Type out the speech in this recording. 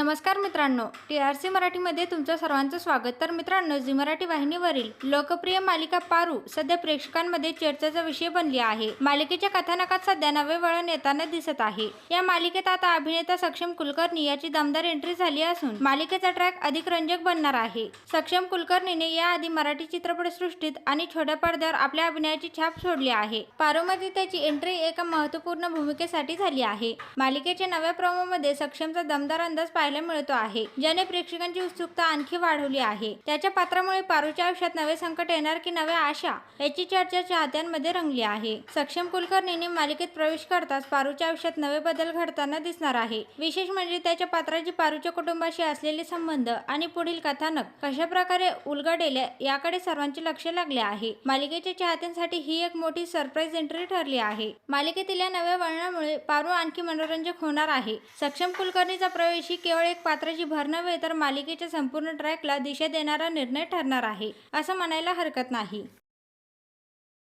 नमस्कार मित्रांनो T R C मराठीमध्ये तुमचं सर्वांचं स्वागत. तर मित्रांनो झी मराठी वाहिनीवरील लोकप्रिय मालिका पारू सध्या प्रेक्षकांमध्ये चर्चेचा विषय बनली आहे. मालिकेच्या कथानकात सध्या नवे वळण येताना दिसत आहे. या मालिकेत आता अभिनेता सक्षम कुलकर्णी याची दमदार एंट्री झाली असून मालिकेचा ट्रॅक अधिक रंजक बनणार आहे. सक्षम कुलकर्णीने याआधी मराठी चित्रपटसृष्टीत आणि छोट्या पडद्यावर आपल्या अभिनयाची छाप सोडली आहे. पारूमध्ये त्याची एंट्री एका महत्त्वपूर्ण भूमिकेसाठी झाली आहे. मालिकेच्या नव्या प्रोमोमध्ये सक्षमचा दमदार अंदाज पाहायला मिळतो आहे ज्याने प्रेक्षकांची उत्सुकता आणखी वाढवली आहे. त्याच्या पात्रामुळे पारूच्या आयुष्यात नवे संकट येणार की नव्या आशा याची चर्चा चाहत्यांमध्ये रंगली आहे. सक्षम कुलकर्णीने मालिकेत प्रवेश करताच पारूच्या आयुष्यात नवे बदल घडताना दिसणार आहे. विशेष म्हणजे त्याच्या पात्राची पारूच्या कुटुंबाशी असलेले संबंध आणि पुढील कथानक कशा प्रकारे उलगडेल याकडे सर्वांचे लक्ष लागले आहे. मालिकेच्या चाहत्यांसाठी ही एक मोठी सरप्राईज एंट्री ठरली आहे. मालिकेतील या नव्या वळणामुळे पारू आणखी मनोरंजक होणार आहे. सक्षम कुलकर्णीचा प्रवेश ही केवळ एक पात्राची भर नव्हे तर मालिकेच्या संपूर्ण ट्रॅकला दिशा देणारा निर्णय ठरणार आहे असं म्हणायला हरकत नाही.